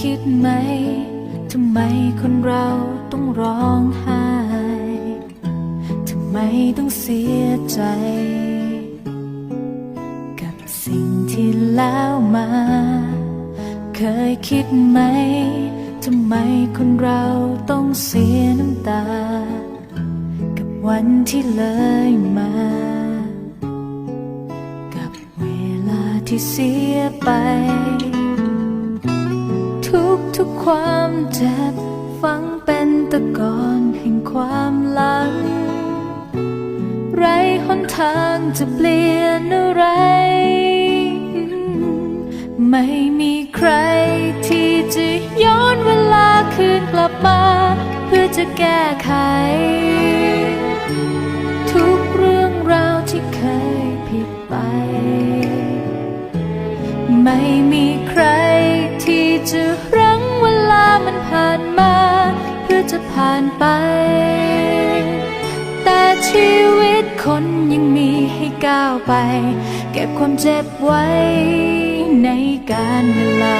คิดไหม ทำไมคนเราต้องร้องไห้ ทำไมต้องเสียใจ กับสิ่งที่แล้วมา เคยคิดไหม ทำไมคนเราต้องเสียน้ำตา กับวันที่เลยมา กับเวลาที่เสียไป ทุกความเจ็บฝังเป็นตะกอนแห่งความหลัง ไรหนทางจะเปลี่ยนอะไร ไม่มีใครที่จะย้อนเวลาคืนกลับมา เพื่อจะแก้ไข ทุกเรื่องราวที่เคยผิดไป ไม่มี ไป แต่ชีวิตคนยังมีให้ก้าวไป เก็บความเจ็บไว้ในการเวลา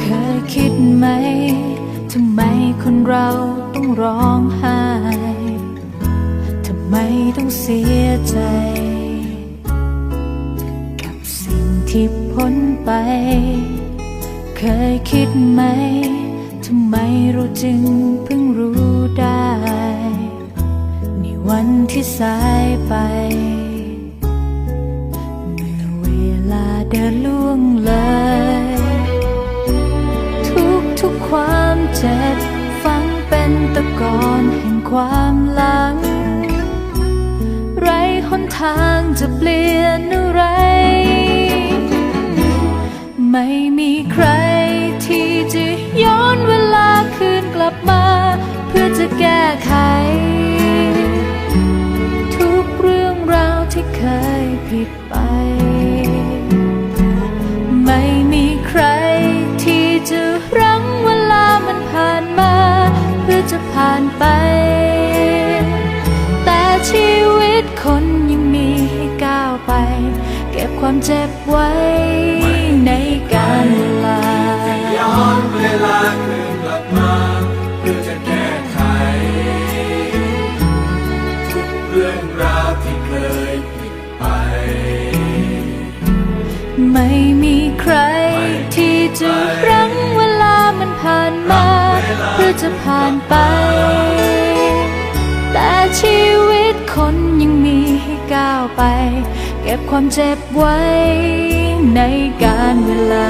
เคยคิดไหม ทำไมคนเราต้องร้องไห้ ไม่ต้องเสียใจ กับสิ่งที่พ้นไป เคยคิดไหมทำไมเราจึงเพิ่งรู้ได้ ในวันที่สายไป เมื่อเวลาเดินล่วงเลย ทุกทุกความเจ็บฝังเป็นตะกอนแห่งความหลัง ทางจะเปลี่ยนอะไร ไม่มีใครที่จะย้อนเวลาคืนกลับมา เพื่อจะแก้ไข ทุกเรื่องราวที่เคยผิดไป ไม่มีใครที่จะรั้งเวลามันผ่านมา เพื่อจะผ่านไป เจ็บไว้ในการเวลาย้อนเวลาคืนกลับมาเพื่อจะแก้ไข ทุกเรื่องราวที่เคยผิดไป ไม่มีใครที่จะรั้งเวลามันผ่านมาเพื่อจะผ่านไป แต่ชีวิตคนยังมีให้ก้าวไป เก็บความเจ็บไว้ในการเวลา